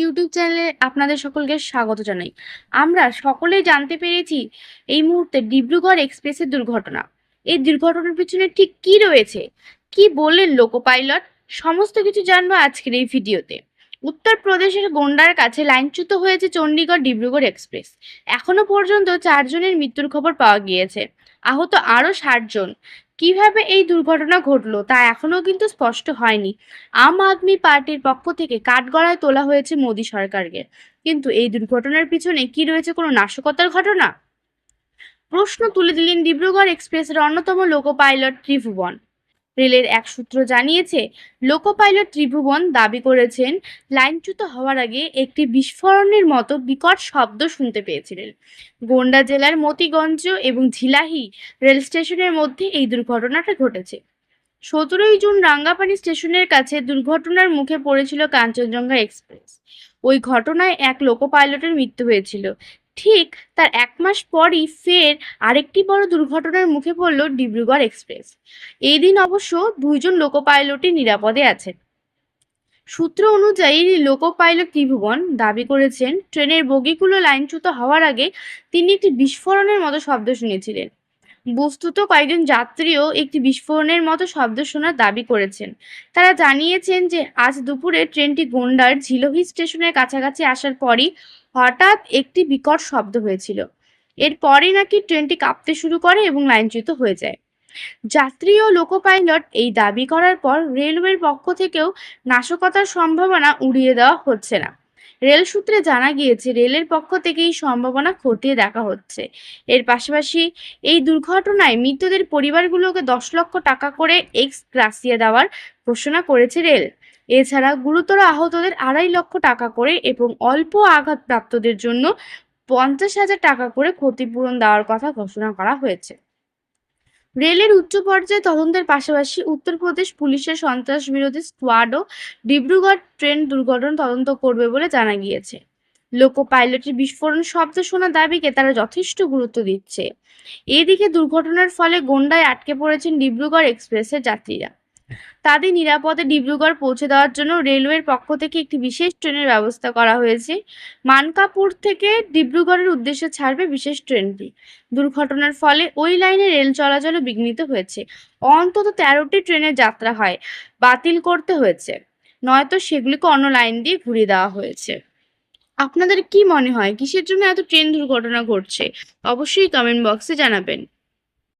YouTube চ্যানেলে আপনাদের সকলকে স্বাগত জানাই। আমরা সকলেই জানতে পেরেছি এই মুহূর্তে ডিব্রুগড় এক্সপ্রেসের দুর্ঘটনা। এই দুর্ঘটনার পিছনে ঠিক কি রয়েছে? কি বললেন লোকো পাইলট সমস্ত কিছু জানব আজকের এই ভিডিওতে। উত্তরপ্রদেশের গোন্ডার কাছে লাইনচ্যুত হয়েছে চণ্ডীগড় ডিব্রুগড় এক্সপ্রেস এখনও পর্যন্ত চারজনের মৃত্যুর খবর পাওয়া গিয়েছে। আহত আরও ষাট জন। কীভাবে এই দুর্ঘটনা ঘটলো তা এখনও কিন্তু স্পষ্ট হয়নি। আম আদমি পার্টির পক্ষ থেকে কাঠগড়ায় তোলা হয়েছে মোদী সরকারকে। কিন্তু এই দুর্ঘটনার পিছনে কি রয়েছে কোনো নাশকতার ঘটনা? প্রশ্ন তুলে দিলেন ডিব্রুগড় এক্সপ্রেসের অন্যতম লোকো পাইলট ত্রিভুবন। রেলের এক সূত্র জানিয়েছে লোকো পাইলট ত্রিভুবন দাবি করেছেন, লাইনচ্যুত হওয়ার আগে একটি বিস্ফোরণের মতো বিকট শব্দ শুনতে পেয়েছিলেন। গোন্ডা জেলার মতিগঞ্জ এবং ঝিলাহি রেল স্টেশনের মধ্যে এই দুর্ঘটনাটা ঘটেছে। সতেরোই জুন রাঙ্গাপানি স্টেশনের কাছে দুর্ঘটনার মুখে পড়েছিল কাঞ্চনজঙ্ঘা এক্সপ্রেস। ওই ঘটনায় এক লোকো পাইলটের মৃত্যু হয়েছিল। ঠিক তার এক মাস পরই ফের আরেকটি বড় দুর্ঘটনার মুখে পড়ল ডিব্রুগড় এক্সপ্রেস। এই দিন অবশ্য দুইজন লোকো পাইলটই নিরাপদে আছেন। সূত্র অনুযায়ী লোকো পাইলট ত্রিভুবন দাবি করেছেন, ট্রেনের বগিগুলো লাইনচ্যুত হওয়ার আগে তিনি একটি বিস্ফোরণের মতো শব্দ শুনেছিলেন। বস্তুত কয়েকজন যাত্রীও একটি বিস্ফোরণের মতো শব্দ শোনার দাবি করেছেন। তারা জানিয়েছেন যে, আজ দুপুরে ট্রেনটি গোন্ডার ঝিলহি স্টেশনের কাছাকাছি আসার পরই হঠাৎ একটি বিকট শব্দ হয়েছিল। এরপরই নাকি ট্রেনটি কাঁপতে শুরু করে এবং লাইনচ্যুত হয়ে যায়। যাত্রী ও লোকো পাইলট এই দাবি করার পর রেলওয়ের পক্ষ থেকেও নাশকতার সম্ভাবনা উড়িয়ে দেওয়া হচ্ছে না। রেল সূত্রে জানা গিয়েছে, রেলের পক্ষ থেকে এই সম্ভাবনা খতিয়ে দেখা হচ্ছে। এর পাশাপাশি এই দুর্ঘটনায় মৃতদের পরিবারগুলোকে দশ লক্ষ টাকা করে এক্স গ্রাসিয়া দেওয়ার ঘোষণা করেছে রেল। এছাড়া গুরুতর আহতদের আড়াই লক্ষ টাকা করে এবং অল্প আঘাতপ্রাপ্তদের জন্য পঞ্চাশ হাজার টাকা করে ক্ষতিপূরণ দেওয়ার কথা ঘোষণা করা হয়েছে। রেলের উচ্চ পর্যায়ে তদন্তের পাশাপাশি উত্তরপ্রদেশ পুলিশের সন্ত্রাস বিরোধী স্কোয়াডও ডিব্রুগড় ট্রেন দুর্ঘটনা তদন্ত করবে বলে জানা গিয়েছে। লোকো পাইলটের বিস্ফোরণ শব্দ শোনা দাবিকে তারা যথেষ্ট গুরুত্ব দিচ্ছে। এদিকে দুর্ঘটনার ফলে গোন্ডায় আটকে পড়েছেন ডিব্রুগড় এক্সপ্রেসের যাত্রীরা। তাদের নিরাপদে ডিব্রুগড় পৌঁছে দেওয়ার জন্য রেলওয়ের পক্ষ থেকে একটি বিশেষ ট্রেনের ব্যবস্থা করা হয়েছে। মানকাপুর থেকে ডিব্রুগড়ের উদ্দেশ্যে ছাড়বে বিশেষ ট্রেনটি। দুর্ঘটনার ফলে ওই লাইনে রেল চলাচলও বিঘ্নিত হয়েছে। অন্তত তেরোটি ট্রেনের যাত্রা হয়, বাতিল করতে হয়েছে। নয়তো সেগুলিকে অন্য লাইন দিয়ে ঘুরিয়ে দেওয়া হয়েছে। আপনাদের কি মনে হয়, কিসের জন্য এত ট্রেন দুর্ঘটনা ঘটছে? অবশ্যই কমেন্ট বক্সে জানাবেন।